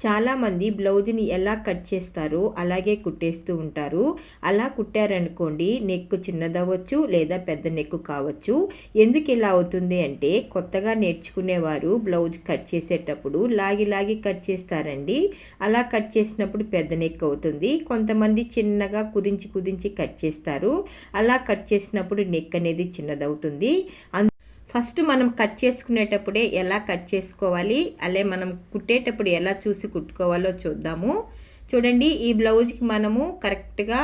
చాలామంది బ్లౌజ్ని ఎలా కట్ చేస్తారో అలాగే కుట్టేస్తూ ఉంటారు. అలా కుట్టారనుకోండి నెక్ చిన్నదవ్వచ్చు లేదా పెద్ద నెక్ కావచ్చు. ఎందుకు ఇలా అవుతుంది అంటే కొత్తగా నేర్చుకునేవారు బ్లౌజ్ కట్ చేసేటప్పుడు లాగి లాగి కట్ చేస్తారండి. అలా కట్ చేసినప్పుడు పెద్ద నెక్ అవుతుంది. కొంతమంది చిన్నగా కుదించి కుదించి కట్ చేస్తారు. అలా కట్ చేసినప్పుడు నెక్ అనేది చిన్నదవుతుంది. ఫస్ట్ మనం కట్ చేసుకునేటప్పుడే ఎలా కట్ చేసుకోవాలి అలే మనం కుట్టేటప్పుడు ఎలా చూసి కుట్టుకోవాలో చూద్దాము. చూడండి ఈ బ్లౌజ్కి మనము కరెక్ట్గా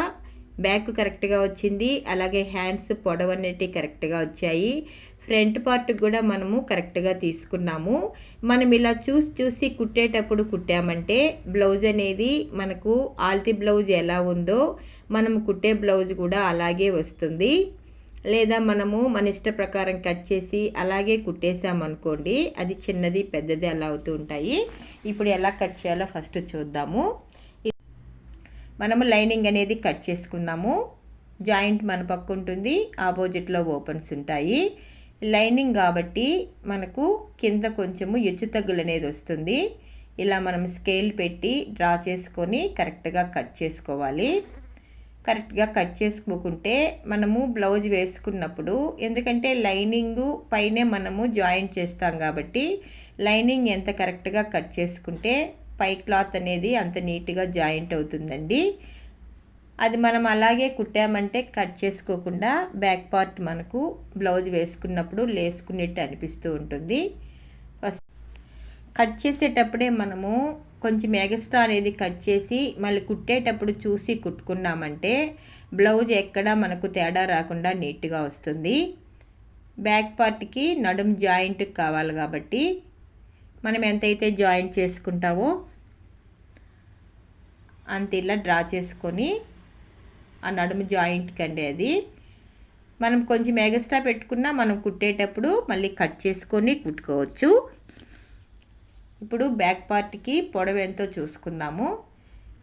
బ్యాక్ కరెక్ట్గా వచ్చింది అలాగే హ్యాండ్స్ పొడవనేటి కరెక్ట్గా వచ్చాయి. ఫ్రంట్ పార్ట్ కూడా మనము కరెక్ట్గా తీసుకున్నాము. మనం ఇలా చూసి చూసి కుట్టేటప్పుడు కుట్టామంటే బ్లౌజ్ అనేది మనకు ఆల్తి బ్లౌజ్ ఎలా ఉందో మనం కుట్టే బ్లౌజ్ కూడా అలాగే వస్తుంది. లేదా మనము మన ఇష్ట ప్రకారం కట్ చేసి అలాగే కుట్టేసామనుకోండి అది చిన్నది పెద్దది అలా అవుతూ ఉంటాయి. ఇప్పుడు ఎలా కట్ చేయాలో ఫస్ట్ చూద్దాము. మనము లైనింగ్ అనేది కట్ చేసుకుందాము. జాయింట్ మన పక్క ఉంటుంది ఆపోజిట్లో ఓపెన్స్ ఉంటాయి. లైనింగ్ కాబట్టి మనకు కింద కొంచెము ఎచ్చు తగ్గులు అనేది వస్తుంది. ఇలా మనం స్కేల్ పెట్టి డ్రా చేసుకొని కరెక్ట్గా కట్ చేసుకోవాలి. కరెక్ట్గా కట్ చేసుకోకుంటే మనము బ్లౌజ్ వేసుకున్నప్పుడు ఎందుకంటే లైనింగ్ పైనే మనము జాయిన్ చేస్తాం కాబట్టి లైనింగ్ ఎంత కరెక్ట్గా కట్ చేసుకుంటే పై క్లాత్ అనేది అంత నీట్గా జాయింట్ అవుతుందండి. అది మనం అలాగే కుట్టామంటే కట్ చేసుకోకుండా బ్యాక్ పార్ట్ మనకు బ్లౌజ్ వేసుకున్నప్పుడు లేసుకునేట్టు అనిపిస్తూ ఉంటుంది. ఫస్ట్ కట్ చేసేటప్పుడే మనము కొంచెం ఎగస్ట్రా అనేది కట్ చేసి మళ్ళీ కుట్టేటప్పుడు చూసి కుట్టుకున్నామంటే బ్లౌజ్ ఎక్కడ మనకు తేడా రాకుండా నీట్గా వస్తుంది. బ్యాక్ పార్ట్కి నడుం జాయింట్ కావాలి కాబట్టి మనం ఎంతైతే జాయింట్ చేసుకుంటామో అంత ఇలా డ్రా చేసుకొని ఆ నడుము జాయింట్కి అండి అది. మనం కొంచెం ఎగస్ట్రా పెట్టుకున్నా మనం కుట్టేటప్పుడు మళ్ళీ కట్ చేసుకొని కుట్టుకోవచ్చు. ఇప్పుడు బ్యాక్ పార్ట్కి పొడవు ఎంతో చూసుకుందాము.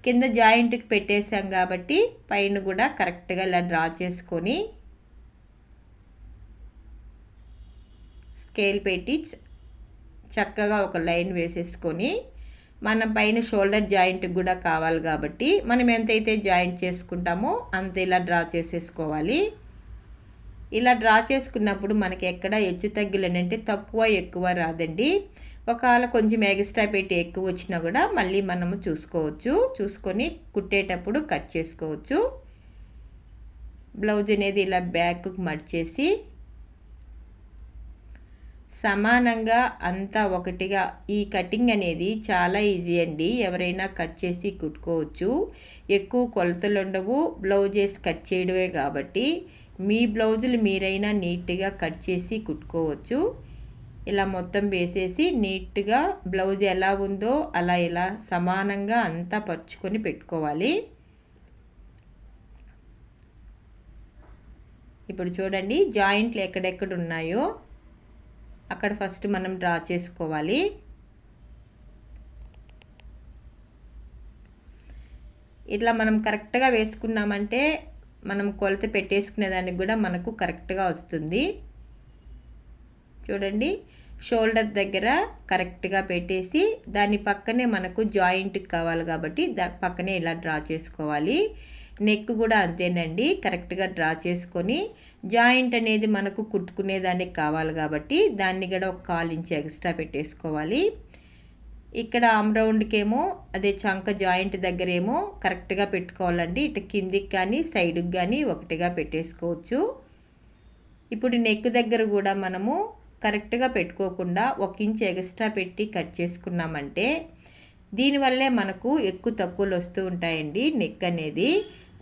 కింద జాయింట్కి పెట్టేసాం కాబట్టి పైన కూడా కరెక్ట్గా ఇలా డ్రా చేసుకొని స్కేల్ పెట్టి చక్కగా ఒక లైన్ వేసేసుకొని మన పైన షోల్డర్ జాయింట్ కూడా కావాలి కాబట్టి మనం ఎంతైతే జాయింట్ చేసుకుంటామో అంత ఇలా డ్రా చేసేసుకోవాలి. ఇలా డ్రా చేసుకున్నప్పుడు మనకి ఎక్కడ హెచ్చు తగ్గులనంటే తక్కువ ఎక్కువ రాదండి. ఒకవేళ కొంచెం ఎక్స్ట్రా పెట్టి ఎక్కువ వచ్చినా కూడా మళ్ళీ మనము చూసుకోవచ్చు. చూసుకొని కుట్టేటప్పుడు కట్ చేసుకోవచ్చు. బ్లౌజ్ అనేది ఇలా బ్యాక్కు మడిచేసి సమానంగా అంతా ఒకటిగా ఈ కటింగ్ అనేది చాలా ఈజీ అండి. ఎవరైనా కట్ చేసి కుట్టుకోవచ్చు. ఎక్కువ కొలతలు ఉండవు. బ్లౌజెస్ కట్ చేయడమే కాబట్టి మీ బ్లౌజులు మీరైనా నీట్గా కట్ చేసి కుట్టుకోవచ్చు. ఇలా మొత్తం వేసేసి నీట్గా బ్లౌజ్ ఎలా ఉందో అలా ఇలా సమానంగా అంతా పరుచుకొని పెట్టుకోవాలి. ఇప్పుడు చూడండి జాయింట్లు ఎక్కడెక్కడ ఉన్నాయో అక్కడ ఫస్ట్ మనం డ్రా చేసుకోవాలి. ఇట్లా మనం కరెక్ట్గా వేసుకున్నామంటే మనం కొలత పెట్టేసుకునే దానికి కూడా మనకు కరెక్ట్గా వస్తుంది. చూడండి. షోల్డర్ దగ్గర కరెక్ట్గా పెట్టేసి దాని పక్కనే మనకు జాయింట్ కావాలి కాబట్టి దా పక్కనే ఇలా డ్రా చేసుకోవాలి. నెక్ కూడా అంతేనండి కరెక్ట్గా డ్రా చేసుకొని. జాయింట్ అనేది మనకు కుట్టుకునే దానికి కావాలి కాబట్టి దాన్ని కూడా ఒక కాల్ ఇంచ్ ఎక్స్ట్రా పెట్టేసుకోవాలి. ఇక్కడ ఆమ్రౌండ్కేమో అదే చంక జాయింట్ దగ్గరేమో కరెక్ట్గా పెట్టుకోవాలండి. ఇటు కిందికి కానీ సైడ్కి కానీ ఒకటిగా పెట్టేసుకోవచ్చు. ఇప్పుడు నెక్ దగ్గర కూడా మనము కరెక్ట్గా పెట్టుకోకుండా ఒక ఇంచ్ ఎక్స్ట్రా పెట్టి కట్ చేసుకున్నామంటే దీనివల్లే మనకు ఎక్కువ తక్కువలు వస్తూ ఉంటాయండి నెక్ అనేది.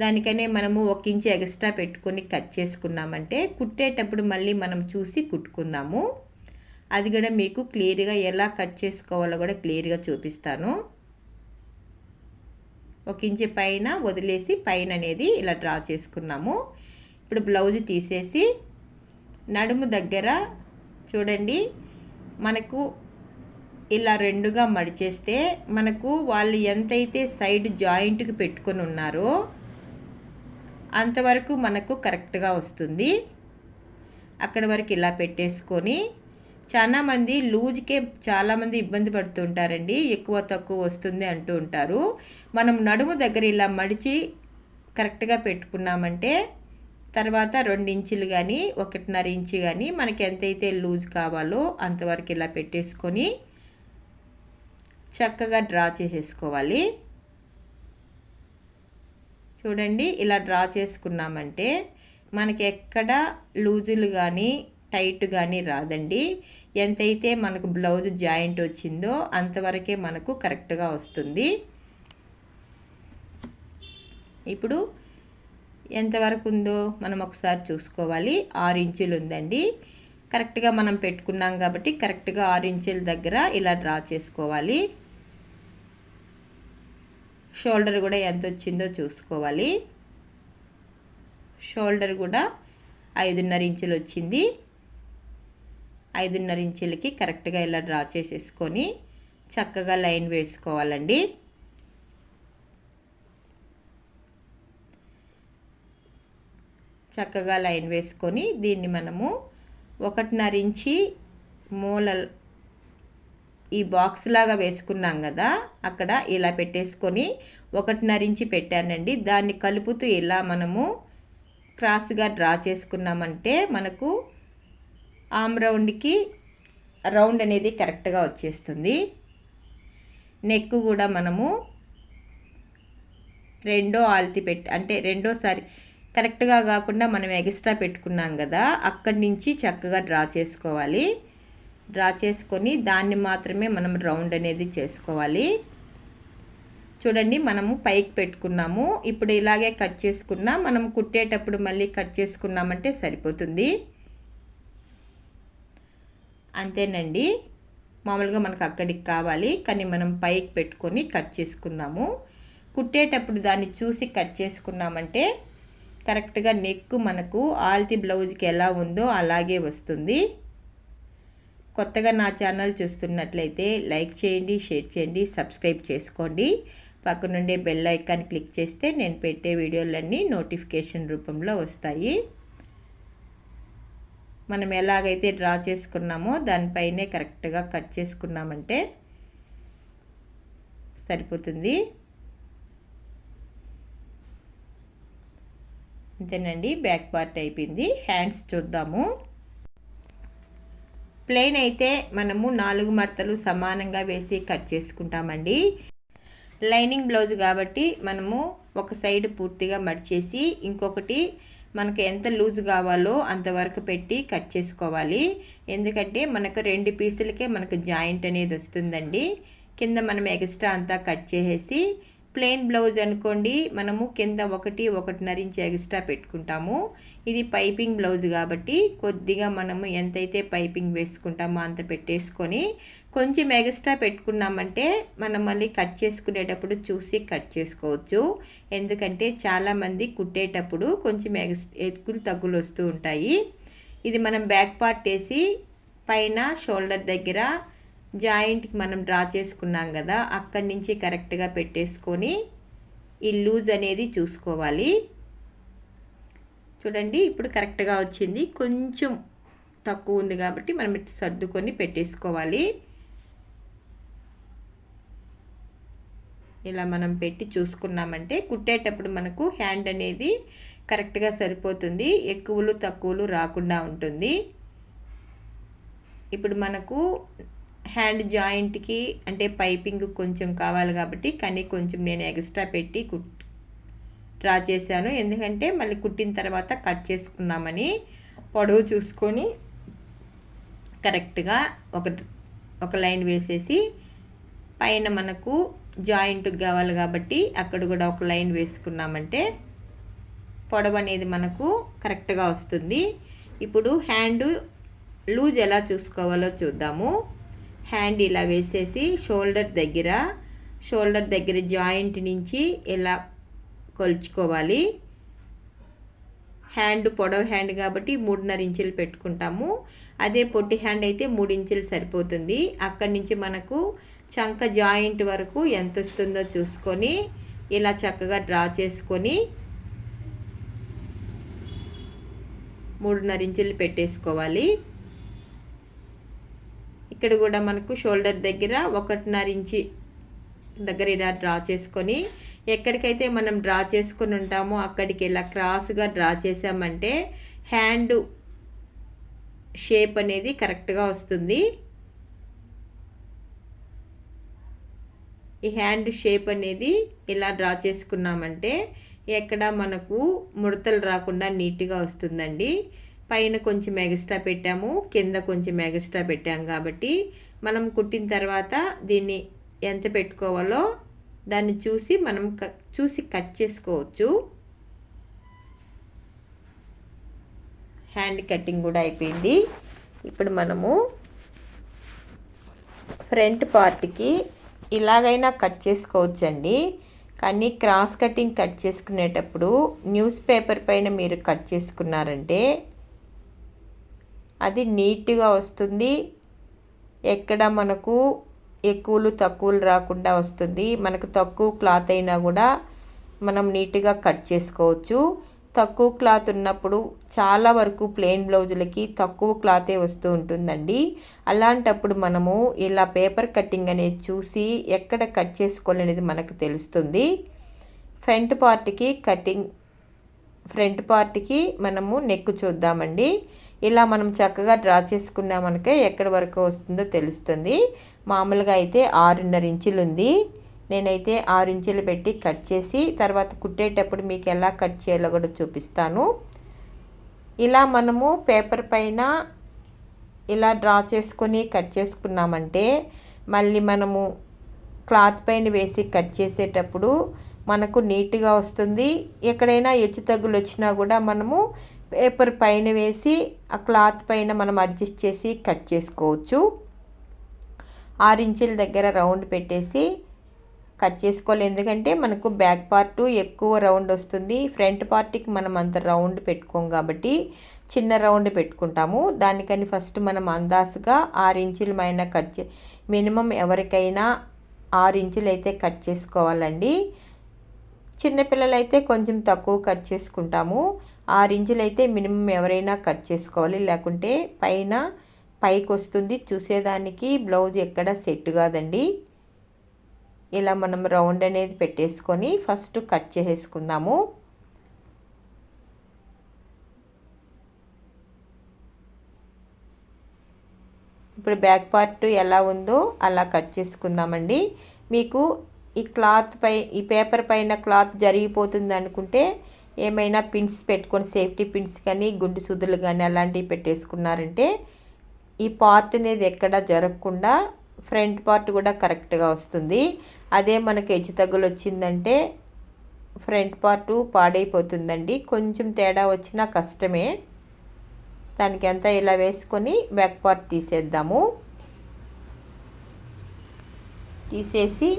దానికనే మనము ఒక ఇంచ్ ఎక్స్ట్రా పెట్టుకొని కట్ చేసుకున్నామంటే కుట్టేటప్పుడు మళ్ళీ మనం చూసి కుట్టుకుందాము. అది కూడా మీకు క్లియర్గా ఎలా కట్ చేసుకోవాలో కూడా క్లియర్గా చూపిస్తాను. ఒక ఇంచు పైన వదిలేసి పైన అనేది ఇలా డ్రా చేసుకున్నాము. ఇప్పుడు బ్లౌజ్ తీసేసి నడుము దగ్గర చూడండి. మనకు ఇలా రెండుగా మడిచేస్తే మనకు వాళ్ళు ఎంతైతే సైడ్ జాయింట్కి పెట్టుకొని ఉన్నారో అంతవరకు మనకు కరెక్ట్గా వస్తుంది. అక్కడ వరకు ఇలా పెట్టేసుకొని చాలామంది లూజ్కే చాలామంది ఇబ్బంది పడుతుంటారండి. ఎక్కువ తక్కువ వస్తుంది అంటూ ఉంటారు. మనం నడుము దగ్గర ఇలా మడిచి కరెక్ట్గా పెట్టుకున్నామంటే తర్వాత రెండు ఇంచులు కానీ ఒకటిన్నర ఇంచు కానీ మనకి ఎంతైతే లూజ్ కావాలో అంతవరకు ఇలా పెట్టేసుకొని చక్కగా డ్రా చేసేసుకోవాలి. చూడండి ఇలా డ్రా చేసుకున్నామంటే మనకి ఎక్కడ లూజులు కానీ టైట్ కానీ రాదండి. ఎంతైతే మనకు బ్లౌజ్ జాయింట్ వచ్చిందో అంతవరకే మనకు కరెక్ట్గా వస్తుంది. ఇప్పుడు ఎంతవరకు ఉందో మనం ఒకసారి చూసుకోవాలి. ఆరు ఇంచులు ఉందండి. కరెక్ట్గా మనం పెట్టుకున్నాం కాబట్టి కరెక్ట్గా ఆరు ఇంచుల దగ్గర ఇలా డ్రా చేసుకోవాలి. షోల్డర్ కూడా ఎంత వచ్చిందో చూసుకోవాలి. షోల్డర్ కూడా ఐదున్నర ఇంచులు వచ్చింది. ఐదున్నర ఇంచులకి కరెక్ట్గా ఇలా డ్రా చేసేసుకొని చక్కగా లైన్ వేసుకోవాలండి. చక్కగా లైన్ వేసుకొని దీన్ని మనము ఒకటిన్నర ఇంచి మూల ఈ బాక్స్ లాగా వేసుకున్నాం కదా అక్కడ ఇలా పెట్టేసుకొని ఒకటిన్నర ఇంచి పెట్టానండి. దాన్ని కలుపుతూ ఇలా మనము క్రాస్గా డ్రా చేసుకున్నామంటే మనకు ఆమ్ రౌండ్కి రౌండ్ అనేది కరెక్ట్గా వచ్చేస్తుంది. నెక్ కూడా మనము రెండో ఆల్తి పెట్టి అంటే రెండోసారి కరెక్ట్గా కాకుండా మనం ఎక్స్ట్రా పెట్టుకున్నాం కదా అక్కడి నుంచి చక్కగా డ్రా చేసుకోవాలి. డ్రా చేసుకొని దాన్ని మాత్రమే మనం రౌండ్ అనేది చేసుకోవాలి. చూడండి మనము పైకి పెట్టుకున్నాము. ఇప్పుడు ఇలాగే కట్ చేసుకున్నా మనం కుట్టేటప్పుడు మళ్ళీ కట్ చేసుకున్నామంటే సరిపోతుంది. అంతేనండి. మామూలుగా మనకు అక్కడికి కావాలి కానీ మనం పైకి పెట్టుకొని కట్ చేసుకుందాము. కుట్టేటప్పుడు దాన్ని చూసి కట్ చేసుకున్నామంటే కరెక్ట్గా నెక్ మనకు ఆల్తి బ్లౌజ్కి ఎలా ఉందో అలాగే వస్తుంది. కొత్తగా నా ఛానల్ చూస్తున్నట్లయితే లైక్ చేయండి షేర్ చేయండి సబ్స్క్రైబ్ చేసుకోండి. పక్కనుండే బెల్ ఐకాన్ క్లిక్ చేస్తే నేను పెట్టే వీడియోలన్నీ నోటిఫికేషన్ రూపంలో వస్తాయి. మనం ఎలాగైతే డ్రా చేసుకున్నామో దానిపైనే కరెక్ట్గా కట్ చేసుకున్నామంటే సరిపోతుంది. అంతేనండి బ్యాక్ పార్ట్ అయిపోయింది. హ్యాండ్స్ చూద్దాము. ప్లెయిన్ అయితే మనము నాలుగు మడతలు సమానంగా వేసి కట్ చేసుకుంటామండి. లైనింగ్ బ్లౌజ్ కాబట్టి మనము ఒక సైడ్ పూర్తిగా మడిచేసి ఇంకొకటి మనకు ఎంత లూజ్ కావాలో అంతవరకు పెట్టి కట్ చేసుకోవాలి. ఎందుకంటే మనకు రెండు పీసులకే మనకు జాయింట్ అనేది వస్తుందండి. కింద మనం ఎక్స్ట్రా అంతా కట్ చేసేసి ప్లెయిన్ బ్లౌజ్ అనుకోండి మనము కింద ఒకటి ఒకటిన్నర ఇంచ్ ఎక్స్ట్రా పెట్టుకుంటాము. ఇది పైపింగ్ బ్లౌజ్ కాబట్టి కొద్దిగా మనము ఎంతైతే పైపింగ్ వేసుకుంటామో అంత పెట్టేసుకొని కొంచెం ఎక్స్ట్రా పెట్టుకున్నామంటే మనం మళ్ళీ కట్ చేసుకునేటప్పుడు చూసి కట్ చేసుకోవచ్చు. ఎందుకంటే చాలామంది కుట్టేటప్పుడు కొంచెం ఎగ్స్ ఎక్కులు తగ్గులు వస్తూ ఉంటాయి. ఇది మనం బ్యాక్ పార్ట్ వేసి పైన షోల్డర్ దగ్గర జాయింట్కి మనం డ్రా చేసుకున్నాం కదా అక్కడి నుంచి కరెక్ట్గా పెట్టేసుకొని ఈ లూజ్ అనేది చూసుకోవాలి. చూడండి ఇప్పుడు కరెక్ట్గా వచ్చింది. కొంచెం తక్కువ ఉంది కాబట్టి మనం సర్దుకొని పెట్టేసుకోవాలి. ఇలా మనం పెట్టి చూసుకున్నామంటే కుట్టేటప్పుడు మనకు హ్యాండ్ అనేది కరెక్ట్గా సరిపోతుంది. ఎక్కువలు తక్కువలు రాకుండా ఉంటుంది. ఇప్పుడు మనకు హ్యాండ్ జాయింట్కి అంటే పైపింగ్ కొంచెం కావాలి కాబట్టి కానీ కొంచెం నేను ఎక్స్ట్రా పెట్టి కుట్ డ్రా చేశాను. ఎందుకంటే మళ్ళీ కుట్టిన తర్వాత కట్ చేసుకుందామని పొడవు చూసుకొని కరెక్ట్గా ఒక ఒక లైన్ వేసేసి పైన మనకు జాయింట్కి కావాలి కాబట్టి అక్కడ కూడా ఒక లైన్ వేసుకున్నామంటే పొడవు అనేది మనకు కరెక్ట్గా వస్తుంది. ఇప్పుడు హ్యాండ్ లూజ్ ఎలా చూసుకోవాలో చూద్దాము. హ్యాండ్ ఇలా వేసేసి షోల్డర్ దగ్గర షోల్డర్ దగ్గర జాయింట్ నుంచి ఇలా కొలుచుకోవాలి. హ్యాండ్ పొడవు హ్యాండ్ కాబట్టి మూడున్నర ఇంచులు పెట్టుకుంటాము. అదే పొట్టి హ్యాండ్ అయితే మూడు ఇంచులు సరిపోతుంది. అక్కడి నుంచి మనకు చంక జాయింట్ వరకు ఎంత వస్తుందో చూసుకొని ఇలా చక్కగా డ్రా చేసుకొని మూడున్నర ఇంచులు పెట్టేసుకోవాలి. ఇక్కడ కూడా మనకు షోల్డర్ దగ్గర ఒకటిన్నర ఇంచి దగ్గర ఇలా డ్రా చేసుకొని ఎక్కడికైతే మనం డ్రా చేసుకొని ఉంటామో అక్కడికి ఇలా క్రాస్గా డ్రా చేసామంటే హ్యాండ్ షేప్ అనేది కరెక్ట్గా వస్తుంది. ఈ హ్యాండ్ షేప్ అనేది ఇలా డ్రా చేసుకున్నామంటే ఎక్కడ మనకు ముడతలు రాకుండా నీట్గా వస్తుందండి. పైన కొంచెం ఎగస్ట్రా పెట్టాము కింద కొంచెం ఎగస్ట్రా పెట్టాము కాబట్టి మనం కుట్టిన తర్వాత దీన్ని ఎంత పెట్టుకోవాలో దాన్ని చూసి మనం చూసి కట్ చేసుకోవచ్చు. హ్యాండ్ కటింగ్ కూడా అయిపోయింది. ఇప్పుడు మనము ఫ్రంట్ పార్ట్కి ఇలాగైనా కట్ చేసుకోవచ్చండి. కానీ క్రాస్ కటింగ్ కట్ చేసుకునేటప్పుడు న్యూస్ పేపర్ పైన మీరు కట్ చేసుకున్నారంటే అది నీట్గా వస్తుంది. ఎక్కడ మనకు ఎక్కువలు తక్కువలు రాకుండా వస్తుంది. మనకు తక్కువ క్లాత్ అయినా కూడా మనం నీట్గా కట్ చేసుకోవచ్చు. తక్కువ క్లాత్ ఉన్నప్పుడు చాలా వరకు ప్లెయిన్ బ్లౌజులకి తక్కువ క్లాతే వస్తూ ఉంటుందండి. అలాంటప్పుడు మనము ఇలా పేపర్ కటింగ్ అనేది చూసి ఎక్కడ కట్ చేసుకోవాలనేది మనకు తెలుస్తుంది. ఫ్రంట్ పార్ట్కి కటింగ్ ఫ్రంట్ పార్ట్కి మనము నెక్ చూద్దామండి. ఇలా మనం చక్కగా డ్రా చేసుకున్నామనకే ఎక్కడి వరకు వస్తుందో తెలుస్తుంది. మామూలుగా అయితే ఆరున్నర ఇంచులు ఉంది నేనైతే ఆరు ఇంచులు పెట్టి కట్ చేసి తర్వాత కుట్టేటప్పుడు మీకు ఎలా కట్ చేయాలో కూడా చూపిస్తాను. ఇలా మనము పేపర్ పైన ఇలా డ్రా చేసుకొని కట్ చేసుకున్నామంటే మళ్ళీ మనము క్లాత్ పైన వేసి కట్ చేసేటప్పుడు మనకు నీట్గా వస్తుంది. ఎక్కడైనా హెచ్చు తగ్గులు వచ్చినా కూడా మనము పేపర్ పైన వేసి ఆ క్లాత్ పైన మనం అడ్జస్ట్ చేసి కట్ చేసుకోవచ్చు. ఆరు ఇంచుల దగ్గర రౌండ్ పెట్టేసి కట్ చేసుకోవాలి. ఎందుకంటే మనకు బ్యాక్ పార్ట్ ఎక్కువ రౌండ్ వస్తుంది. ఫ్రంట్ పార్ట్కి మనం అంత రౌండ్ పెట్టుకోం కాబట్టి చిన్న రౌండ్ పెట్టుకుంటాము. దానికని ఫస్ట్ మనం అందాసుగా ఆరు ఇంచుల పైన కట్ చే మినిమం ఎవరికైనా ఆరు ఇంచులు అయితే కట్ చేసుకోవాలండి. చిన్నపిల్లలైతే కొంచెం తక్కువ కట్ చేసుకుంటాము. ఆరు ఇంచులు అయితే మినిమం ఎవరైనా కట్ చేసుకోవాలి. లేకుంటే పైన పైకి వస్తుంది. చూసేదానికి బ్లౌజ్ ఎక్కడ సెట్ కాదండి. ఇలా మనం రౌండ్ అనేది పెట్టేసుకొని ఫస్ట్ కట్ చేసేసుకుందాము. ఇప్పుడు బ్యాక్ పార్ట్ ఎలా ఉందో అలా కట్ చేసుకుందామండి. మీకు ఈ క్లాత్ పై ఈ పేపర్ పైన క్లాత్ జరిగిపోతుంది అనుకుంటే ఏమైనా పిన్స్ పెట్టుకొని సేఫ్టీ పిన్స్ కానీ గుండు సుదులు కానీ అలాంటివి పెట్టేసుకున్నారంటే ఈ పార్ట్ అనేది ఎక్కడ జరగకుండా ఫ్రంట్ పార్ట్ కూడా కరెక్ట్గా వస్తుంది. అదే మనకు హెచ్చు తగ్గులు వచ్చిందంటే ఫ్రంట్ పార్ట్ పాడైపోతుందండి. కొంచెం తేడా వచ్చినా కష్టమే. దానికి అంతా ఇలా వేసుకొని బ్యాక్ పార్ట్ తీసేద్దాము. తీసేసి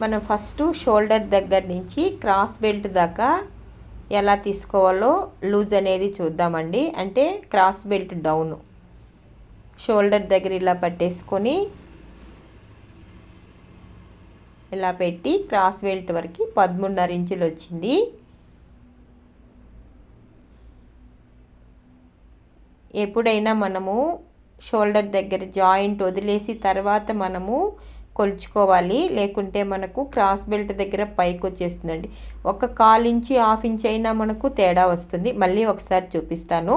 మనం ఫస్ట్ షోల్డర్ దగ్గర నుంచి క్రాస్ బెల్ట్ దాకా ఎలా తీసుకోవాలో లూజ్ అనేది చూద్దామండి. అంటే క్రాస్ బెల్ట్ డౌన్. షోల్డర్ దగ్గర ఇలా పట్టేసుకొని ఇలా పెట్టి క్రాస్ బెల్ట్ వరకు పదమూడున్నర ఇంచులు వచ్చింది. ఎప్పుడైనా మనము షోల్డర్ దగ్గర జాయింట్ వదిలేసి తర్వాత మనము కొలుచుకోవాలి. లేకుంటే మనకు క్రాస్ బెల్ట్ దగ్గర పైకి వచ్చేస్తుందండి. ఒక కాల్ ఇంచి హాఫ్ ఇంచ్ అయినా మనకు తేడా వస్తుంది. మళ్ళీ ఒకసారి చూపిస్తాను.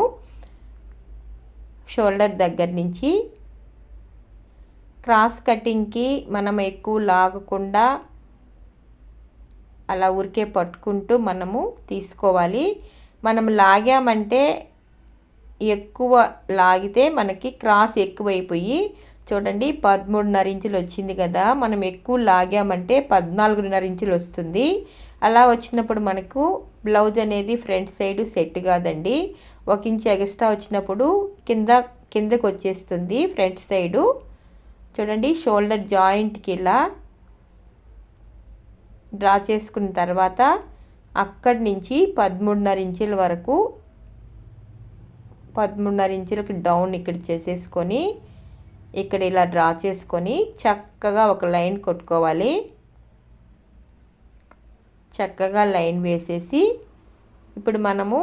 షోల్డర్ దగ్గర నుంచి క్రాస్ కటింగ్కి మనం ఎక్కువ లాగకుండా అలా ఊరికే పట్టుకుంటూ మనము తీసుకోవాలి. మనం లాగామంటే ఎక్కువ లాగితే మనకి క్రాస్ ఎక్కువైపోయి చూడండి పదమూడున్నర ఇంచులు వచ్చింది కదా. మనం ఎక్కువ లాగామంటే పద్నాలుగున్నర ఇంచులు వస్తుంది. అలా వచ్చినప్పుడు మనకు బ్లౌజ్ అనేది ఫ్రంట్ సైడ్ సెట్ కాదండి. ఒక ఇంచు ఎక్స్ట్రా వచ్చినప్పుడు కింద కిందకు వచ్చేస్తుంది ఫ్రంట్ సైడు. చూడండి షోల్డర్ జాయింట్కి ఇలా డ్రా చేసుకున్న తర్వాత అక్కడి నుంచి పదమూడున్నర ఇంచుల వరకు పదమూడున్నర ఇంచులకు డౌన్ ఇక్కడ చేసేసుకొని ఇక్కడ ఇలా డ్రా చేసుకొని చక్కగా ఒక లైన్ కొట్టుకోవాలి. చక్కగా లైన్ వేసేసి ఇప్పుడు మనము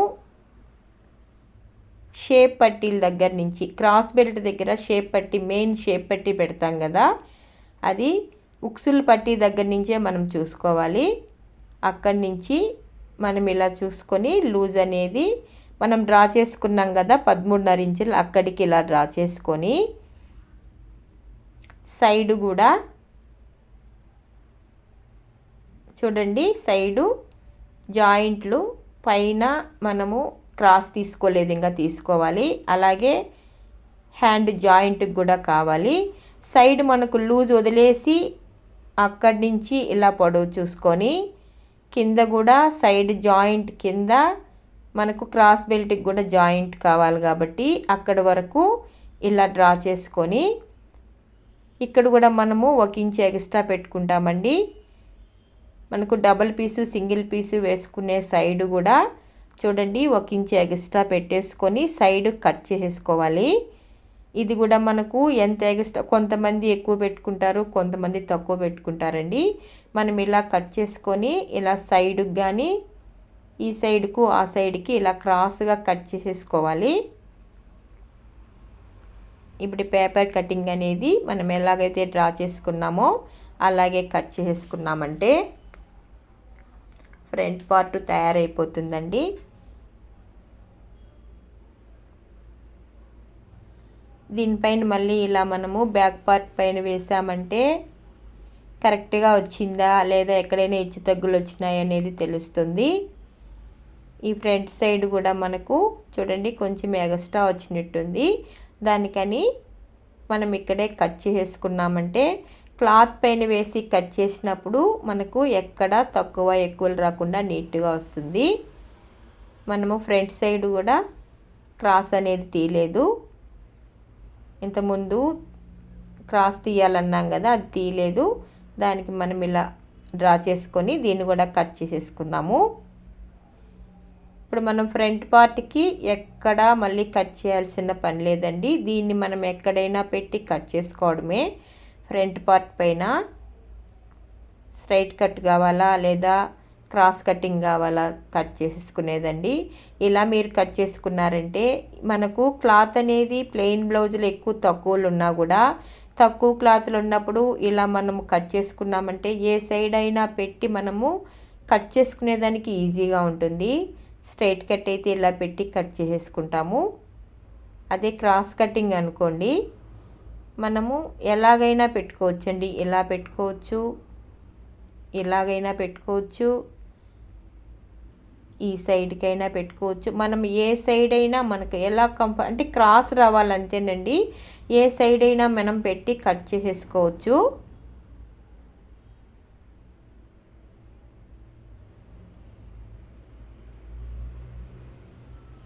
షేప్ పట్టీల దగ్గర నుంచి క్రాస్ బెల్ట్ దగ్గర షేప్ పట్టి మెయిన్ షేప్ పట్టి పెడతాం కదా అది ఉక్సులు పట్టి దగ్గర నుంచే మనం చూసుకోవాలి. అక్కడి నుంచి మనం ఇలా చూసుకొని లూజ్ అనేది మనం డ్రా చేసుకున్నాం కదా పదమూడున్నర ఇంచులు అక్కడికి ఇలా డ్రా చేసుకొని సైడు కూడా చూడండి సైడు జాయింట్లు పైన మనము క్రాస్ తీసుకోలేదు ఇంకా తీసుకోవాలి. అలాగే హ్యాండ్ జాయింట్కి కూడా కావాలి. సైడ్ మనకు లూజ్ వదిలేసి అక్కడి నుంచి ఇలా పొడవు చూసుకొని కింద కూడా సైడ్ జాయింట్ కింద మనకు క్రాస్ బెల్ట్కి కూడా జాయింట్ కావాలి కాబట్టి అక్కడ వరకు ఇలా డ్రా చేసుకొని ఇక్కడ కూడా మనము ఒక ఇంచ్ ఎక్స్ట్రా పెట్టుకుంటామండి. మనకు డబల్ పీసు సింగిల్ పీసు వేసుకునే సైడ్ కూడా చూడండి ఒక ఇంచ్ ఎక్స్ట్రా పెట్టేసుకొని సైడ్ కట్ చేసేసుకోవాలి. ఇది కూడా మనకు ఎంత ఎక్స్ట్రా కొంతమంది ఎక్కువ పెట్టుకుంటారు కొంతమంది తక్కువ పెట్టుకుంటారండి. మనం ఇలా కట్ చేసుకొని ఇలా సైడ్కి కానీ ఈ సైడ్కు ఆ సైడ్కి ఇలా క్రాస్గా కట్ చేసేసుకోవాలి. ఇప్పుడు పేపర్ కటింగ్ అనేది మనం ఎలాగైతే డ్రా చేసుకున్నామో అలాగే కట్ చేసుకున్నామంటే ఫ్రంట్ పార్ట్ తయారైపోతుందండి. దీనిపైన మళ్ళీ ఇలా మనము బ్యాక్ పార్ట్ పైన వేసామంటే కరెక్ట్గా వచ్చిందా లేదా ఎక్కడైనా హెచ్చు తగ్గులు వచ్చినాయి అనేది తెలుస్తుంది. ఈ ఫ్రంట్ సైడ్ కూడా మనకు చూడండి కొంచెం ఎగస్ట్రా వచ్చినట్టుంది. దానికని మనం ఇక్కడే కట్ చేసుకున్నామంటే క్లాత్ పైన వేసి కట్ చేసినప్పుడు మనకు ఎక్కడ తక్కువ ఎక్కువలు రాకుండా నీట్గా వస్తుంది. మనము ఫ్రంట్ సైడ్ కూడా క్రాస్ అనేది తీయలేదు. ఇంతకుముందు క్రాస్ తీయాలన్నాం కదా అది తీయలేదు. దానికి మనం ఇలా డ్రా చేసుకొని దీన్ని కూడా కట్ చేసేసుకుందాము. ఇప్పుడు మనం ఫ్రంట్ పార్ట్కి ఎక్కడ మళ్ళీ కట్ చేయాల్సిన పని లేదండి. దీన్ని మనం ఎక్కడైనా పెట్టి కట్ చేసుకోవడమే. ఫ్రంట్ పార్ట్ పైన స్ట్రైట్ కట్ కావాలా లేదా క్రాస్ కటింగ్ కావాలా కట్ చేసేసుకునేదండి. ఇలా మీరు కట్ చేసుకున్నారంటే మనకు క్లాత్ అనేది ప్లెయిన్ బ్లౌజులు ఎక్కువ తక్కువలు ఉన్నా కూడా తక్కువ క్లాత్లు ఉన్నప్పుడు ఇలా మనము కట్ చేసుకున్నామంటే ఏ సైడ్ అయినా పెట్టి మనము కట్ చేసుకునేదానికి ఈజీగా ఉంటుంది. స్ట్రైట్ కట్ అయితే ఇలా పెట్టి కట్ చేసేసుకుంటాము. అదే క్రాస్ కటింగ్ అనుకోండి. మనము ఎలాగైనా పెట్టుకోవచ్చండి. ఇలా పెట్టుకోవచ్చు? ఎలాగైనా పెట్టుకోవచ్చు. ఈ సైడ్కైనా పెట్టుకోవచ్చు. మనం ఏ సైడ్ అయినా మనకు ఎలా కంఫ అంటే క్రాస్ రావాలంతేనండి. ఏ సైడ్ అయినా మనం పెట్టి కట్ చేసేసుకోవచ్చు.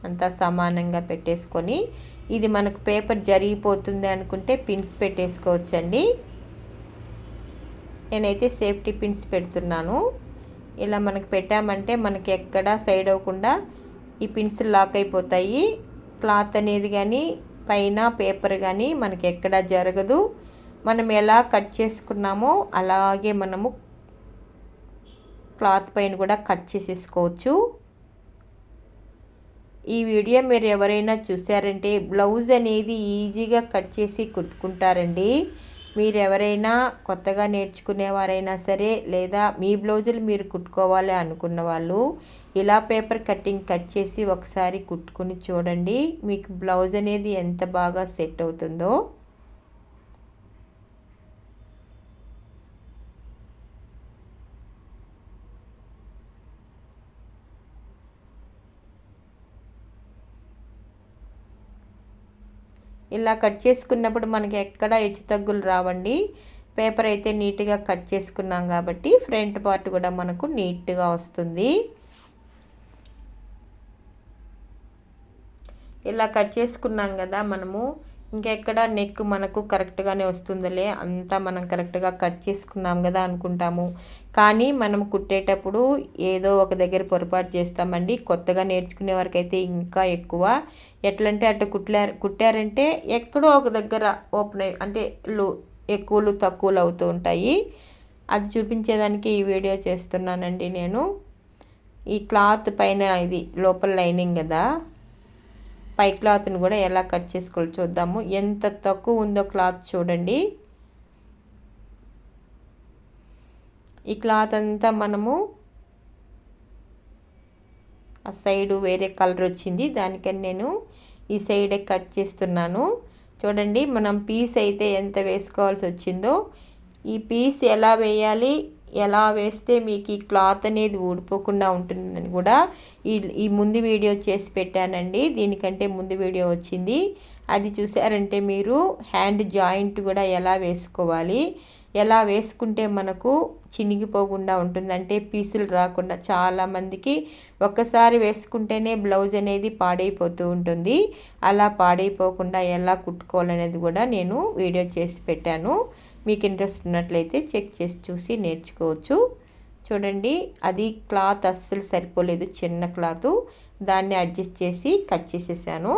అంతా సమానంగా పెట్టేసుకొని ఇది మనకు పేపర్ జరిగిపోతుంది అనుకుంటే పిన్స్ పెట్టేసుకోవచ్చండి. నేనైతే సేఫ్టీ పిన్స్ పెడుతున్నాను. ఇలా మనకు పెట్టామంటే మనకి ఎక్కడ సైడ్ అవ్వకుండా ఈ పిన్స్ లాక్ అయిపోతాయి. క్లాత్ అనేది కానీ పైన పేపర్ కానీ మనకి ఎక్కడ జరగదు. మనం ఎలా కట్ చేసుకున్నామో అలాగే మనము క్లాత్ పైన కూడా కట్ చేసేసుకోవచ్చు. ఈ వీడియో మీరు ఎవరైనా చూసారంటే బ్లౌజ్ అనేది ఈజీగా కట్ చేసి కుట్టుకుంటారండి. మీరు ఎవరైనా కొత్తగా నేర్చుకునేవారైనా సరే లేదా మీ బ్లౌజులు మీరు కుట్టుకోవాలి అనుకున్న వాళ్ళు ఇలా పేపర్ కటింగ్ కట్ చేసి ఒకసారి కుట్టుకుని చూడండి. మీకు బ్లౌజ్ అనేది ఎంత బాగా సెట్ అవుతుందో. ఇలా కట్ చేసుకున్నప్పుడు మనకి ఎక్కడ హెచ్చు తగ్గులు రావండి. పేపర్ అయితే నీట్గా కట్ చేసుకున్నాం కాబట్టి ఫ్రంట్ పార్ట్ కూడా మనకు నీట్గా వస్తుంది. ఇలా కట్ చేసుకున్నాం కదా మనము. ఇంకెక్కడ నెక్ మనకు కరెక్ట్గానే వస్తుందిలే అంతా మనం కరెక్ట్గా కట్ చేసుకున్నాం కదా అనుకుంటాము. కానీ మనం కుట్టేటప్పుడు ఏదో ఒక దగ్గర పొరపాటు చేస్తామండి. కొత్తగా నేర్చుకునే వరకైతే అయితే ఇంకా ఎక్కువ. ఎట్లంటే అటు కుట్టారు కుట్టారంటే ఎక్కడో ఒక దగ్గర ఓపెన్ అయ్యి అంటే ఎక్కువలు తక్కువలు అవుతూ ఉంటాయి. అది చూపించేదానికి ఈ వీడియో చేస్తున్నానండి నేను. ఈ క్లాత్ పైన ఇది లోపల లైనింగ్ కదా. పై క్లాత్ని కూడా ఎలా కట్ చేసుకోవాలి చూద్దాము. ఎంత తక్కువ ఉందో క్లాత్ చూడండి. ఈ క్లాత్ అంతా మనము ఆ సైడు వేరే కలర్ వచ్చింది. దానికని నేను ఈ సైడే కట్ చేస్తున్నాను. చూడండి మనం పీస్ అయితే ఎంత వేసుకోవాల్సి వచ్చిందో. ఈ పీస్ ఎలా వేయాలి? ఎలా వేస్తే మీకు ఈ క్లాత్ అనేది ఊడిపోకుండా ఉంటుందని కూడా ఈ ఈ ముందు వీడియో చేసి పెట్టానండి. దీనికంటే ముందు వీడియో వచ్చింది. అది చూసారంటే మీరు హ్యాండ్ జాయింట్ కూడా ఎలా వేసుకోవాలి? ఎలా వేసుకుంటే మనకు చినిగిపోకుండా ఉంటుందంటే పీసులు రాకుండా చాలామందికి ఒక్కసారి వేసుకుంటేనే బ్లౌజ్ అనేది పాడైపోతూ ఉంటుంది. అలా పాడైపోకుండా ఎలా కుట్టుకోవాలనేది కూడా నేను వీడియో చేసి పెట్టాను. మీకు ఇంట్రెస్ట్ ఉన్నట్లయితే చెక్ చేసి చూసి నేర్చుకోవచ్చు. చూడండి అది క్లాత్ అస్సలు సరిపోలేదు చిన్న క్లాత్. దాన్ని అడ్జస్ట్ చేసి కట్ చేసేసాను.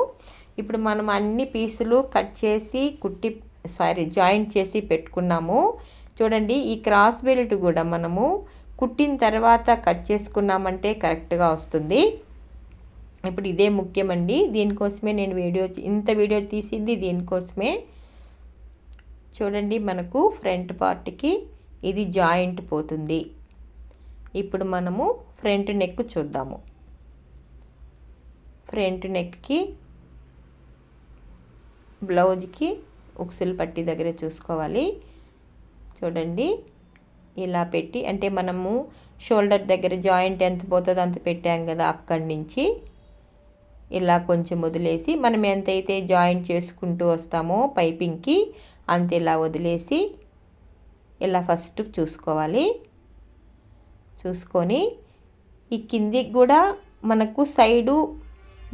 ఇప్పుడు మనం అన్ని పీసులు కట్ చేసి కుట్టి సారీ జాయింట్ చేసి పెట్టుకున్నాము. చూడండి ఈ క్రాస్ బెల్ట్ కూడా మనము కుట్టిన తర్వాత కట్ చేసుకున్నామంటే కరెక్ట్గా వస్తుంది. ఇప్పుడు ఇదే ముఖ్యమండి. దీనికోసమే నేను వీడియో ఇంత వీడియో తీసింది దీనికోసమే చూడండి మనకు ఫ్రంట్ పార్ట్కి ఇది జాయింట్ పోతుంది. ఇప్పుడు మనము ఫ్రంట్ నెక్ చూద్దాము. ఫ్రంట్ నెక్కి బ్లౌజ్కి ఉక్సులు పట్టి దగ్గర చూసుకోవాలి. చూడండి ఇలా పెట్టి అంటే మనము షోల్డర్ దగ్గర జాయింట్ ఎంత పోతుందో అంత పెట్టాం కదా అక్కడి నుంచి. ఇలా కొంచెం వదిలేసి మనం ఎంతైతే జాయింట్ చేసుకుంటూ వస్తామో పైపింగ్కి అంత ఇలా వదిలేసి ఇలా ఫస్ట్ చూసుకోవాలి. చూసుకొని ఈ కిందికి కూడా మనకు side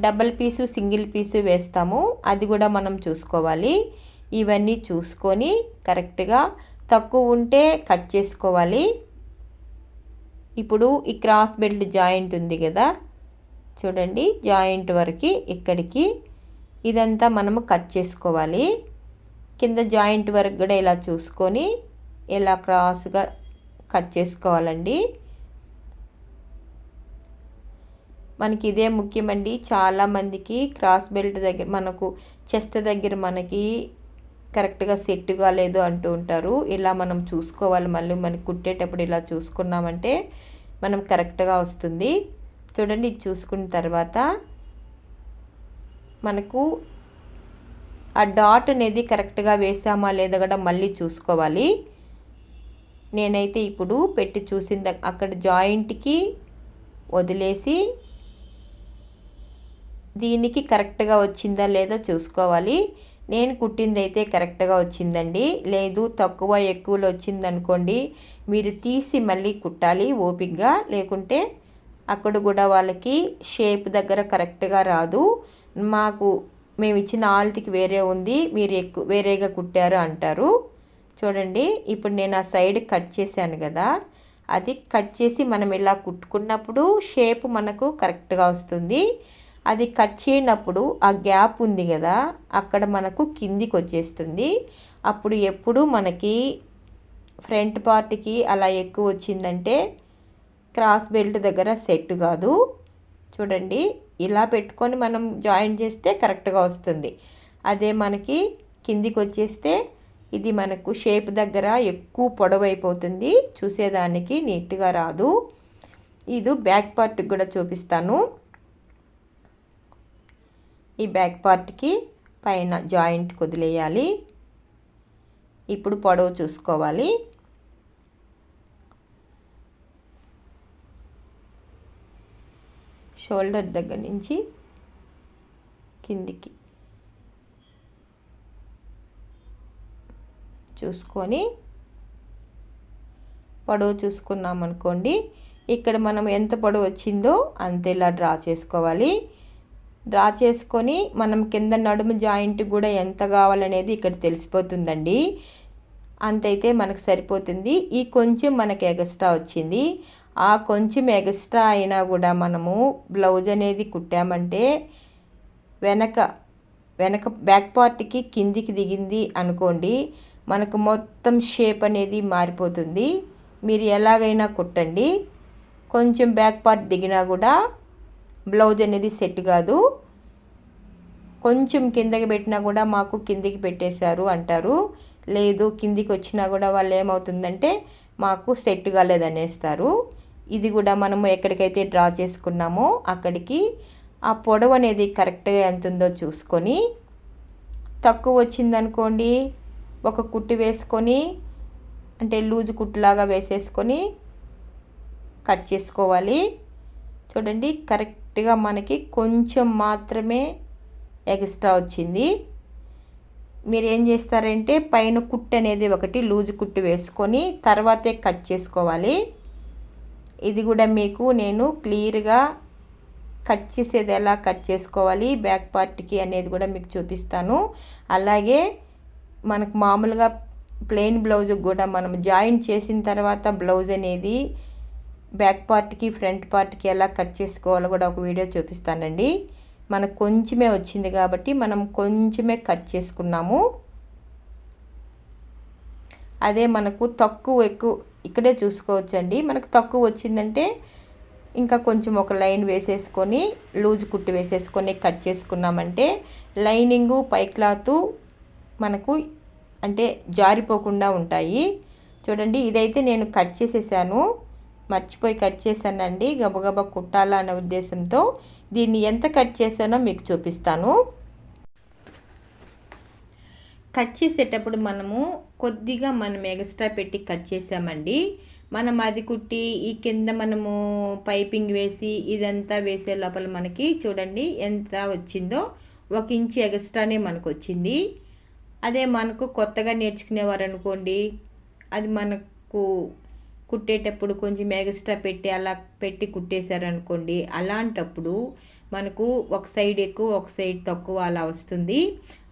double piece single piece వేస్తాము. అది కూడా మనం చూసుకోవాలి. ఇవన్నీ చూసుకొని కరెక్ట్గా తక్కువ ఉంటే కట్ చేసుకోవాలి. ఇప్పుడు ఈ క్రాస్ బెల్ట్ జాయింట్ ఉంది కదా. చూడండి జాయింట్ వరకు ఇక్కడికి ఇదంతా మనము కట్ చేసుకోవాలి. కింద జాయింట్ వరకు కూడా ఇలా చూసుకొని ఇలా క్రాస్గా కట్ చేసుకోవాలండి. మనకి ఇదే ముఖ్యమండి. చాలామందికి క్రాస్ బెల్ట్ దగ్గర మనకు చెస్ట్ దగ్గర మనకి కరెక్ట్గా సెట్ కాలేదు అంటూ ఉంటారు. ఇలా మనం చూసుకోవాలి. మళ్ళీ మనకి కుట్టేటప్పుడు ఇలా చూసుకున్నామంటే మనం కరెక్ట్గా వస్తుంది. చూడండి ఇది చూసుకున్న తర్వాత మనకు ఆ డాట్ అనేది కరెక్ట్గా వేసామా లేదా కూడా మళ్ళీ చూసుకోవాలి. నేనైతే ఇప్పుడు పెట్టి చూసిన అక్కడ జాయింట్కి వదిలేసి దీనికి కరెక్ట్గా వచ్చిందా లేదా చూసుకోవాలి. నేను కుట్టింది అయితే కరెక్ట్గా వచ్చిందండి. లేదు తక్కువ ఎక్కువలో వచ్చిందనుకోండి మీరు తీసి మళ్ళీ కుట్టాలి ఓపిక్గా లేకుంటే అక్కడ కూడా వాళ్ళకి షేప్ దగ్గర కరెక్ట్గా రాదు. మాకు మేము ఇచ్చిన ఆల్తికి వేరే ఉంది మీరు ఎక్కువ వేరేగా కుట్టారు అంటారు. చూడండి ఇప్పుడు నేను ఆ సైడ్ కట్ చేశాను కదా అది కట్ చేసి మనం ఇలా కుట్టుకున్నప్పుడు షేప్ మనకు కరెక్ట్గా వస్తుంది. అది కట్ చేయనప్పుడు ఆ గ్యాప్ ఉంది కదా అక్కడ మనకు కిందికి వచ్చేస్తుంది. అప్పుడు ఎప్పుడు మనకి ఫ్రంట్ పార్ట్కి అలా ఎక్కువ వచ్చిందంటే క్రాస్ బెల్ట్ దగ్గర సెట్ కాదు. చూడండి ఇలా పెట్టుకొని మనం జాయిన్ చేస్తే కరెక్ట్గా వస్తుంది. అదే మనకి కిందికి వచ్చేస్తే ఇది మనకు షేప్ దగ్గర ఎక్కువ పొడవైపోతుంది. చూసేదానికి నీట్గా రాదు. ఇది బ్యాక్ పార్ట్కి కూడా చూపిస్తాను. ఈ బ్యాక్ పార్ట్కి పైన జాయింట్ వదిలేయాలి ఇప్పుడు పొడవు చూసుకోవాలి. షోల్డర్ దగ్గర నుంచి కిందికి చూసుకొని పొడవు చూసుకున్నాం అనుకోండి. ఇక్కడ మనం ఎంత పొడవు వచ్చిందో అంత ఇలా డ్రా చేసుకోవాలి. డ్రా చేసుకొని మనం కింద నడుము జాయింట్ కూడా ఎంత కావాలనేది ఇక్కడ తెలిసిపోతుందండి. అంతైతే మనకు సరిపోతుంది. ఈ కొంచెం మనకి ఎగస్ట్రా వచ్చింది. ఆ కొంచెం ఎక్స్ట్రా అయినా కూడా మనము బ్లౌజ్ అనేది కుట్టామంటే వెనక వెనక బ్యాక్ పార్ట్కి కిందికి దిగింది అనుకోండి మనకు మొత్తం షేప్ అనేది మారిపోతుంది. మీరు ఎలాగైనా కుట్టండి. కొంచెం బ్యాక్ పార్ట్ దిగినా కూడా బ్లౌజ్ అనేది సెట్ కాదు. కొంచెం కిందకి పెట్టినా కూడా మాకు కిందికి పెట్టేశారు అంటారు. లేదు కిందికి వచ్చినా కూడా వాళ్ళు ఏమవుతుందంటే మాకు సెట్ కాలేదనేస్తారు. ఇది కూడా మనము ఎక్కడికైతే డ్రా చేసుకున్నామో అక్కడికి ఆ పొడవు అనేది కరెక్ట్గా ఎంత ఉందో చూసుకొని తక్కువ వచ్చిందనుకోండి ఒక కుట్టు వేసుకొని అంటే లూజు కుట్టులాగా వేసేసుకొని కట్ చేసుకోవాలి. చూడండి కరెక్ట్గా మనకి కొంచెం మాత్రమే ఎక్స్ట్రా వచ్చింది. మీరు ఏం చేస్తారంటే పైన కుట్టు అనేది ఒకటి లూజు కుట్టు వేసుకొని తర్వాతే కట్ చేసుకోవాలి. ఇది కూడా మీకు నేను క్లియర్గా కట్ చేసేది ఎలా కట్ చేసుకోవాలి బ్యాక్ పార్ట్కి అనేది కూడా మీకు చూపిస్తాను. అలాగే మనకు మామూలుగా ప్లెయిన్ బ్లౌజ్ కూడా మనం జాయిన్ చేసిన తర్వాత బ్లౌజ్ అనేది బ్యాక్ పార్ట్కి ఫ్రంట్ పార్ట్కి ఎలా కట్ చేసుకోవాలో కూడా ఒక వీడియో చూపిస్తానండి. మనకు కొంచెమే వచ్చింది కాబట్టి మనం కొంచెమే కట్ చేసుకున్నాము. అదే మనకు తక్కువ ఎక్కువ ఇక్కడే చూసుకోవచ్చండి. మనకు తక్కువ వచ్చిందంటే ఇంకా కొంచెం ఒక లైన్ వేసేసుకొని లూజ్ కుట్టు వేసేసుకొని కట్ చేసుకున్నామంటే లైనింగు పై క్లాత్ మనకు అంటే జారిపోకుండా ఉంటాయి. చూడండి ఇదైతే నేను కట్ చేసేసాను. మర్చిపోయి కట్ చేశానండి. గబగబా కుట్టాలా అనే ఉద్దేశంతో దీన్ని ఎంత కట్ చేశానో మీకు చూపిస్తాను. కట్ చేసేటప్పుడు మనము కొద్దిగా మనం ఎక్స్ట్రా పెట్టి కట్ చేసామండి. మనం అది కుట్టి ఈ కింద మనము పైపింగ్ వేసి ఇదంతా వేసే లోపల మనకి చూడండి ఎంత వచ్చిందో. ఒక ఇంచు ఎక్స్ట్రానే మనకు వచ్చింది అదే మనకు కొత్తగా నేర్చుకునేవారు అనుకోండి అది మనకు కుట్టేటప్పుడు కొంచెం ఎక్స్ట్రా పెట్టి అలా పెట్టి కుట్టేశారనుకోండి అలాంటప్పుడు మనకు ఒక సైడ్ ఎక్కువ ఒక సైడ్ తక్కువ అలా వస్తుంది.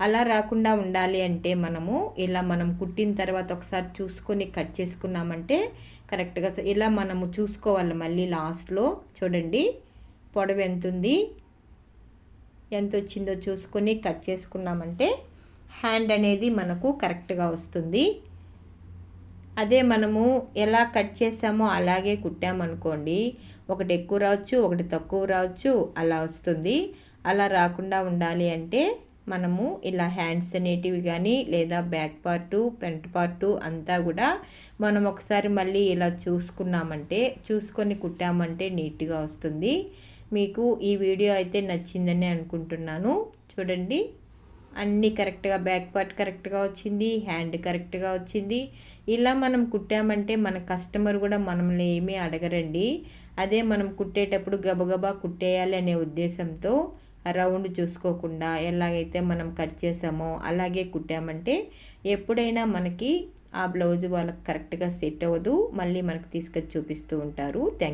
అలా రాకుండా ఉండాలి అంటే మనము ఇలా మనం కుట్టిన తర్వాత ఒకసారి చూసుకొని కట్ చేసుకున్నామంటే కరెక్ట్గా ఇలా మనము చూసుకోవాలి మళ్ళీ లాస్ట్లో. చూడండి పొడవు ఎంత ఉంది ఎంత వచ్చిందో చూసుకొని కట్ చేసుకున్నామంటే హ్యాండ్ అనేది మనకు కరెక్ట్గా వస్తుంది. అదే మనము ఎలా కట్ చేసామో అలాగే కుట్టామనుకోండి. ఒకటి ఎక్కువ రావచ్చు ఒకటి తక్కువ రావచ్చు అలా వస్తుంది. అలా రాకుండా ఉండాలి అంటే మనము ఇలా హ్యాండ్స్ అనేటివి కానీ లేదా బ్యాక్ పార్టు ఫ్రంట్ పార్టు అంతా కూడా మనం ఒకసారి మళ్ళీ ఇలా చూసుకున్నామంటే చూసుకొని కుట్టామంటే నీట్గా వస్తుంది. మీకు ఈ వీడియో అయితే నచ్చిందని అనుకుంటున్నాను. చూడండి. అన్నీ కరెక్ట్గా బ్యాక్ పార్ట్ కరెక్ట్గా వచ్చింది హ్యాండ్ కరెక్ట్గా వచ్చింది. ఇలా మనం కుట్టామంటే మన కస్టమర్ కూడా మనల్ని ఏమీ అడగరండి. అదే మనం కుట్టేటప్పుడు గబగబా కుట్టేయాలి అనే ఉద్దేశంతో రౌండ్ చూసుకోకుండా ఎలాగైతే మనం కట్ చేసామో అలాగే కుట్టామంటే ఎప్పుడైనా మనకి ఆ బ్లౌజ్ వాళ్ళకి కరెక్ట్గా సెట్ అవ్వదు. మళ్ళీ మనకు తీసుకొచ్చి చూపిస్తూ ఉంటారు. థ్యాంక్